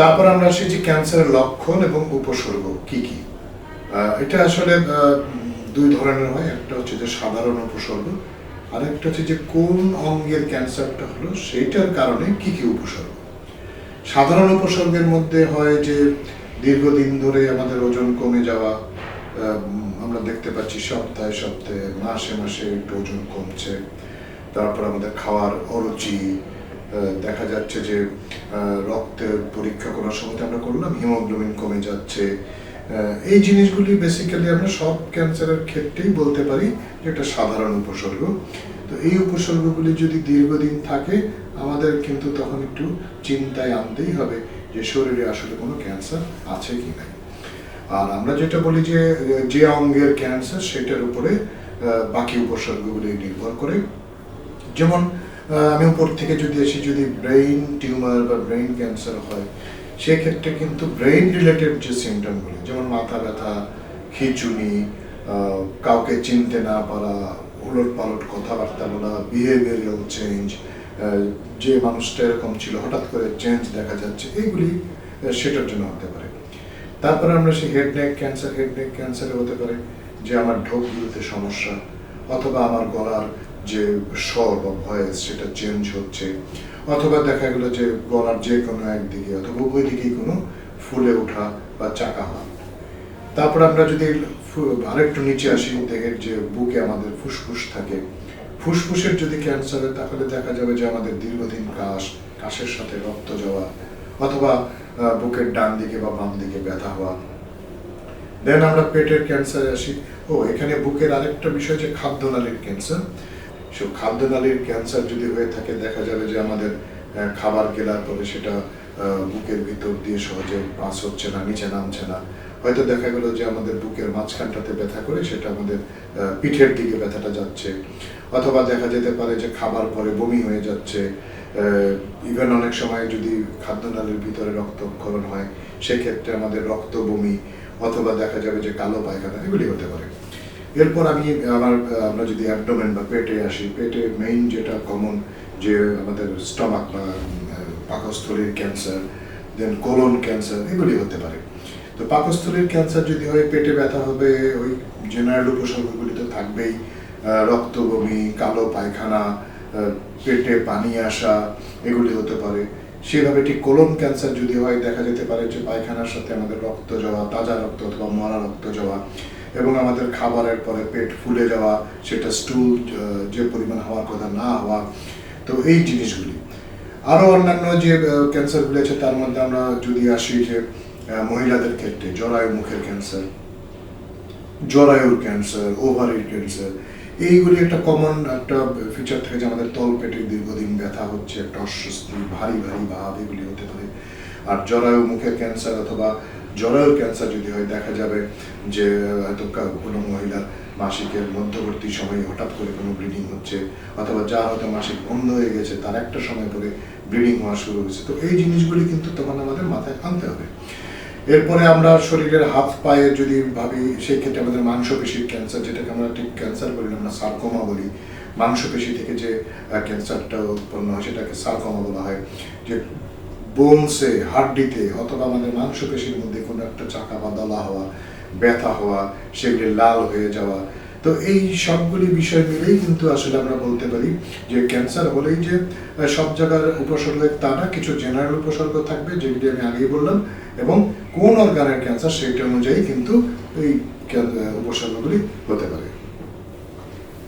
তারপর আমরা আসি যে ক্যান্সারের লক্ষণ এবং উপসর্গ কি কি? এটা আসলে দুই ধরনের হয়। একটা হচ্ছে যে সাধারণ উপসর্গ আর একটা হচ্ছে যে কোন অঙ্গের ক্যান্সারটা হলো সেইটার কারণে কি কি উপসর্গ। সাধারণ উপসর্গের মধ্যে হয় যে দীর্ঘদিন ধরে আমাদের ওজন কমে যাওয়া আমরা দেখতে পাচ্ছি সপ্তাহে সপ্তাহে, মাসে মাসে একটু ওজন কমছে। তারপর আমাদের খাওয়ার অরুচি দেখা যাচ্ছে যে রক্তের পরীক্ষা করার সময় আমরা করলাম, হিমোগ্লোবিন কমে যাচ্ছে। এই জিনিসগুলি বেসিক্যালি আমরা সব ক্যান্সারের ক্ষেত্রেই বলতে পারি যে এটা সাধারণ উপসর্গ। তো এই উপসর্গগুলি যদি দীর্ঘদিন থাকে, আমাদের কিন্তু তখন একটু চিন্তায় আনতেই হবে যে শরীরে আসলে কোনো ক্যান্সার আছে কি নাই। আর আমরা যেটা বলি যে যে অঙ্গের ক্যান্সার, সেটার উপরে বাকি উপসর্গগুলি নির্ভর করে। যেমন আমি উপর থেকে যদি আসি, যদি ব্রেইন টিউমার বা ব্রেইন ক্যান্সার হয়, সেক্ষেত্রে কিন্তু ব্রেইন রিলেটেড যে সিমটমগুলি যেমন মাথা ব্যথা, খিচুনি কাউকে চিনতে না পারা, উলট পালট কথাবার্তা বলা বিহেভিয়ারাল চেঞ্জ যে মানুষটা এরকম ছিল, হঠাৎ করে চেঞ্জ দেখা যাচ্ছে এগুলি সেটার জন্য হতে পারে। তারপরে আমরা সেই head neck cancer head neck ক্যান্সারে হতে পারে, যে আমার ঢোকগুলোতে সমস্যা, অথবা আমার গলার যে স্বর বা ভয়েস সেটা চেঞ্জ হচ্ছে, অথবা দেখা গেলো যে গলার যে কোনো একদিকে অথবা উভয় দিকেই কোনো ফুলে ওঠা বা চাকা হওয়া তারপর আমরা যদি আরেকটু নিচে আসি, দেখেন যে বুকে আমাদের ফুসফুস থাকে। ফুসফুসের যদি ক্যান্সার হয়, তাহলে দেখা যাবে যে আমাদের দীর্ঘদিন কাশ, কাশের সাথে রক্ত যাওয়া, অথবা বুকের ডান দিকে বা বাম দিকে ব্যথা হওয়া। দেন আমরা পেটের ক্যান্সারে আসি। ও, এখানে বুকের আরেকটা বিষয় যে খাদ্য খাদ্যনালীর ক্যান্সার সো খাদ্যনালীর ক্যান্সার যদি হয়ে থাকে, দেখা যাবে যে আমাদের খাবার গেলার পরে সেটা বুকের ভিতর দিয়ে সহজে পাস হচ্ছে না, নিচে নামছে না। হয়তো দেখা গেল যে আমাদের বুকের মাঝখানটাতে ব্যথা করে সেটা আমাদের পিঠের দিকে ব্যথাটা যাচ্ছে। অথবা দেখা যেতে পারে যে খাবার পরে বমি হয়ে যাচ্ছে। ইভেন অনেক সময় যদি খাদ্যনালীর ভিতরে রক্তক্ষরণ হয়, সেক্ষেত্রে আমাদের রক্ত বমি, অথবা দেখা যাবে যে কালো পায়খানা, এগুলি হতে পারে। এরপর আমি আমার আমরা যদি অ্যাবডোমেন বা পেটে আসি, পেটে মেইন যেটা কমন যে আমাদের স্টমাক বা পাকস্থলীর ক্যান্সার দেন কোলন ক্যান্সার এগুলি হতে পারে। তো পাকস্থলীর ক্যান্সার যদি হয়, পেটে ব্যথা হবে, ওই জেনারেল উপসর্গগুলি তো থাকবেই রক্ত বমি কালো পায়খানা পেটে পানি আসা, এগুলি হতে পারে। সেভাবে ঠিক কোলন ক্যান্সার যদি হয়, দেখা যেতে পারে যে পায়খানার সাথে আমাদের রক্ত যাওয়া, তাজা রক্ত অথবা মরা রক্ত যাওয়া এবং আমাদের খাবারের পরে পেট ফুলে যাওয়া, সেটা স্টুল যে পরিমাণ হওয়ার কথা না হওয়া, তো এই জিনিসগুলি। আরও অন্যান্য যে ক্যান্সারগুলি আছে, তার মধ্যে আমরা যদি আসি যে মহিলাদের ক্ষেত্রে জরায়ু মুখের ক্যান্সার জরায়ুর ক্যান্সার ওভারির ক্যান্সার এইগুলি একটা কমন একটা ফিচার থাকে যে আমাদের তল পেটে দীর্ঘদিন ব্যথা হচ্ছে, একটা অস্বস্তি, ভারী ভারী ভাব, এগুলি হতে পারে। আর জরায়ু মুখের ক্যান্সার অথবা জরায়ুর ক্যান্সার যদি হয়, দেখা যাবে যে, হয়তো কোনো মহিলার মাসিকের মধ্যবর্তী সময়ে হঠাৎ করে কোনো ব্লিডিং হচ্ছে, অথবা যার হয়তো মাসিক বন্ধ হয়ে গেছে, তার একটা সময় পরে ব্লিডিং হওয়া শুরু হয়েছে। তো এই জিনিসগুলি কিন্তু তখন আমাদের মাথায় আনতে হবে। এরপরে আমরা শরীরের হাত পায়ে যদি ভাবি, সেই ক্ষেত্রে আমাদের মাংসপেশির ক্যান্সার, যেটাকে আমরা ঠিক ক্যান্সার বলি, আমরা সার্কোমা বলি। মাংসপেশি থেকে যে ক্যান্সারটা উৎপন্ন হয়, সেটাকে সার্কোমা বলা হয়। যে বোনসে হাড্ডিতে অথবা আমাদের মাংসপেশির মধ্যে কোনো একটা চাকা বা দলা হওয়া, ব্যথা হওয়া, সেগুলি লাল হয়ে যাওয়া। তো এই সবগুলি বিষয় মিলেই কিন্তু আসলে আমরা বলতে পারি যে ক্যান্সার হলেই যে সব জায়গার উপসর্গ তা না, কিছু জেনারেল উপসর্গ থাকবে যেগুলি আমি আগেই বললাম এবং কোন অর্গানের ক্যান্সার সেইটা অনুযায়ী কিন্তু এই উপসর্গগুলি হতে পারে।